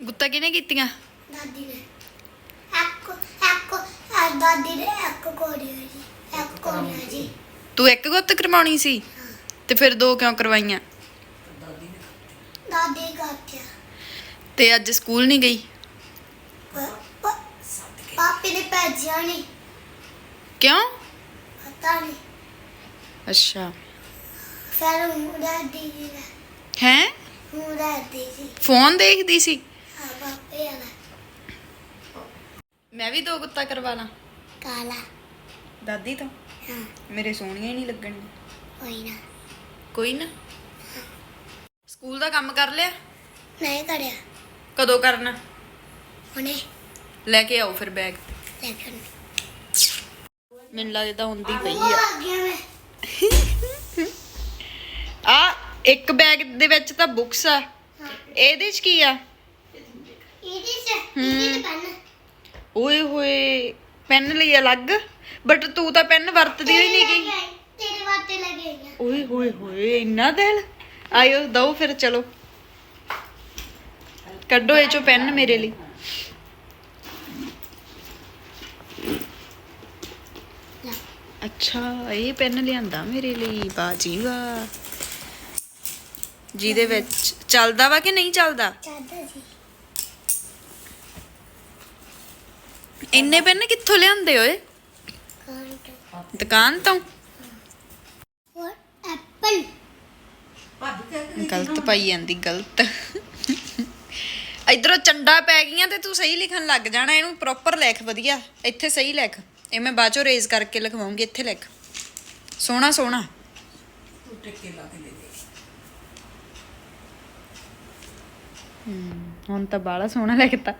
ਗੁੱਤਾ ਕਿਹਨੇ ਕੀਤੀਆਂ? ਦਾਦੀ ਨੇ। ਇੱਕ ਇੱਕ ਆ ਦਾਦੀ ਨੇ ਇੱਕ ਕੋੜੀ ਹੋਈ ਜੀ ਇੱਕ ਕੋੜੀ ਹੋਈ ਜੀ। ਤੂੰ ਇੱਕ ਗੁੱਤ ਕਰਵਾਉਣੀ ਸੀ? ਤੇ ਫਿਰ ਦੋ ਕਿਉਂ ਕਰਵਾਈਆਂ? ਦਾਦੀ ਕਾਟਿਆ ਤੇ ਅੱਜ ਸਕੂਲ ਨਹੀਂ ਗਈ? ਪਾਪੀ ਨੇ ਭੇਜਿਆ ਨਹੀਂ। ਕਿਉਂ? ਪਤਾ ਨਹੀਂ। ਅੱਛਾ। ਫਿਰ ਹੁਣ ਦਾਦੀ ਜੀ ਨੇ। ਹੈ? ਹੁਣ ਦਾਦੀ ਜੀ। ਫੋਨ ਦੇਖਦੀ ਸੀ ਆ ਪਾਪੇ ਆਲਾ ਮੈਂ ਵੀ ਦੋ ਗੁੱਤਾ ਕਰਵਾ ਲਾਂ। ਕਾਲਾ। ਦਾਦੀ ਤੋਂ? ਹਾਂ। ਮੇਰੇ ਸੋਹਣੀਆਂ ਹੀ ਨਹੀਂ ਲੱਗਣਗੀਆਂ। ਕੋਈ ਨਾ। ਕੋਈ ਨਾ? ਸਕੂਲ ਦਾ ਕੰਮ ਕਰ ਲਿਆ? ਨਹੀਂ ਕਰਿਆ। ਕਦੋਂ ਕਰਨਾ? ਹੁਣੇ। ਲੈ ਕੇ ਆਓ ਫਿਰ ਬੈਗ ਲੇਕਿਨ ਮੈਨੂੰ ਲੱਗਦਾ ਹੁੰਦੀ ਪਈ ਆ। ਆ ਗਿਆ ਮੈਂ। ਆ ਇੱਕ ਬੈਗ ਦੇ ਵਿੱਚ ਤਾਂ ਬੁੱਕਸ ਆ। ਇਹਦੇ ਚ ਕੀ ਆ? ਇਹਦੇ ਚ ਇਹਦੇ ਚ ਪੈਨ ਓਏ ਹੋਏ ਪੈਨ ਲਈ ਅਲੱਗ ਬਟ ਤੂੰ ਤਾਂ ਪੈਨ ਵਰਤਦੀ ਹੋਈ ਨਹੀਂ ਗਈ। ਤੇਰੇ ਵਾਸਤੇ ਲੱਗੇ ਹੋਈਆਂ ਓਏ ਹੋਏ ਹੋਏ ਇੰਨਾ ਦਿਲ? ਆਇਓ ਦਓ ਫਿਰ ਚਲੋ। ਕੱਢੋ ਇਹ ਚੋਂ ਪੈਨ ਮੇਰੇ ਲਈ। ਲੈ। ਅੱਛਾ ਇਹ ਪੈਨ ਲਿਆਂਦਾ ਮੇਰੇ ਲਈ ਬਾਜੀ ਵਾਹ। ਜਿਹਦੇ ਵਿੱਚ ਚੱਲਦਾ ਵਾ ਕਿ ਨਹੀਂ ਚੱਲਦਾ? ਚਾਦਰ ਜੀ। ਇੰਨੇ ਪੈਨ ਕਿੱਥੋਂ ਲਿਆਂਦੇ ਓਏ? ਦੁਕਾਨ ਤੋਂ। ਔਰ ਐਪਲ ਗਲਤ ਪਾਈ ਜਾਂਦੀ, ਗਲਤ। ਇਧਰੋਂ ਚੰਡਾ ਪੈ ਗਈਆਂ ਤੇ ਤੂੰ ਸਹੀ ਲਿਖਣ ਲੱਗ ਜਾਣਾ, ਇਹਨੂੰ ਪ੍ਰੋਪਰ ਲਿਖ ਵਧੀਆ। ਇੱਥੇ ਸਹੀ ਲਿਖ। ਇਹ ਮੈਂ ਬਾਅਦ ਚੋਂ ਰੇਜ਼ ਕਰਕੇ ਲਿਖਵਾਉਂਗੀ, ਇੱਥੇ ਲਿਖ। ਸੋਹਣਾ ਸੋਹਣਾ। ਹੂੰ, ਹੁਣ ਤਾਂ ਬਾਲਾ ਸੋਹਣਾ ਲਿਖਤਾ।